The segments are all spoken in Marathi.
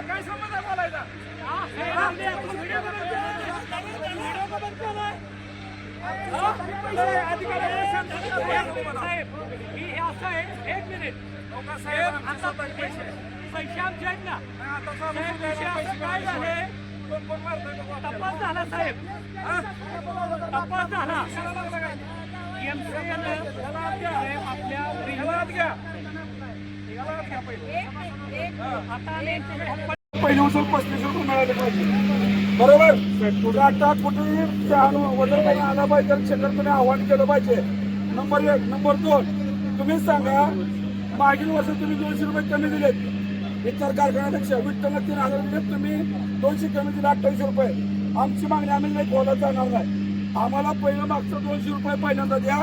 काय संबंध आहे बोलायचा पैसे आमचे आहेत ना? साहेब, विषय असं काय झाले? तपास झाला साहेब. तपास झाला. आपल्या पहिले उचल पस्तीस रुपये मिळाले पाहिजे. बरोबर? तुझा आता कुठेही त्या वजन काही आला पाहिजे तर शेतात तुम्ही आव्हान केलं पाहिजे. नंबर एक. नंबर दोन. तुम्ही सांगा मागील वर्षी तुम्ही दोनशे रुपये कमी दिलेत. इतर कारखान्यापेक्षा विठ्ठल तीन हजार दिलेत तुम्ही दोनशे कमी दिले अठ्ठावीस रुपये. आमची मागणी आम्ही नाही बोलत जाणार नाही. आम्हाला पहिलं मागचं दोनशे रुपये पहिल्यांदा द्या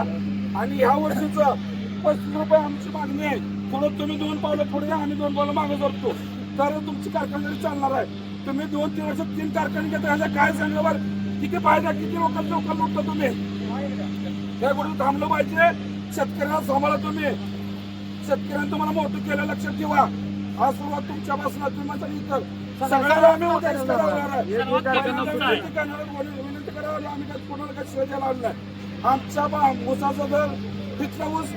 आणि ह्या वर्षीचं पस्तीस रुपये आमची मागणी आहे. थोडं तुम्ही दोन पावलं पुढे द्या आम्ही दोन पावलं मागे करतो तर तुमची कारखानदारी चालणार आहे. तुम्ही दोन तीन वर्ष तीन कारखाने घेता ह्याचा काय सांगावर? बरं किती फायदा किती लोकांचं लोकांना लुटता तुम्ही? त्या गोष्टी थांबलं पाहिजे. शेतकऱ्यांना सांभाळा तुम्ही. शेतकऱ्यांनी तुम्हाला मोठं केलं लक्षात ठेवा. हा सुरुवात तुमच्यापासून तुम्ही इतर सगळ्याला आम्ही उद्या. विनंती करावं आम्ही काय कोणाला काही शिवाय द्यायला आलो नाही. आमच्या बा- ऊसाचा जर तिथला ऊस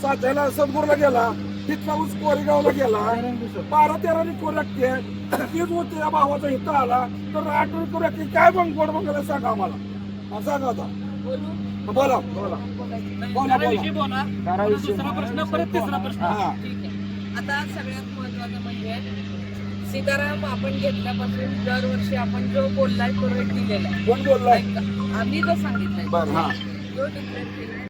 साध्याला सदगुरला गेला. तिथला ऊस कोरेगावला गेला. बारा तेरा कोर लागते तीच ऊस या भावाचा इथं आला. तर आठ कोर लागते काय बंग गोड बंगाला सांगा आम्हाला. हा, सांगा आता. बोला. बोला. बोला बोला. प्रश्न परत तिसरा प्रश्न. हा. ठीक आहे. आता सगळ्यात महत्वाचं म्हणजे सीताराम आपण घेतल्यापासून दरवर्षी आपण जो बोललाय तो रेट दिलेला आहे. कोण बोललाय? आम्ही जो सांगितलाय. बरं हा. जो केलाय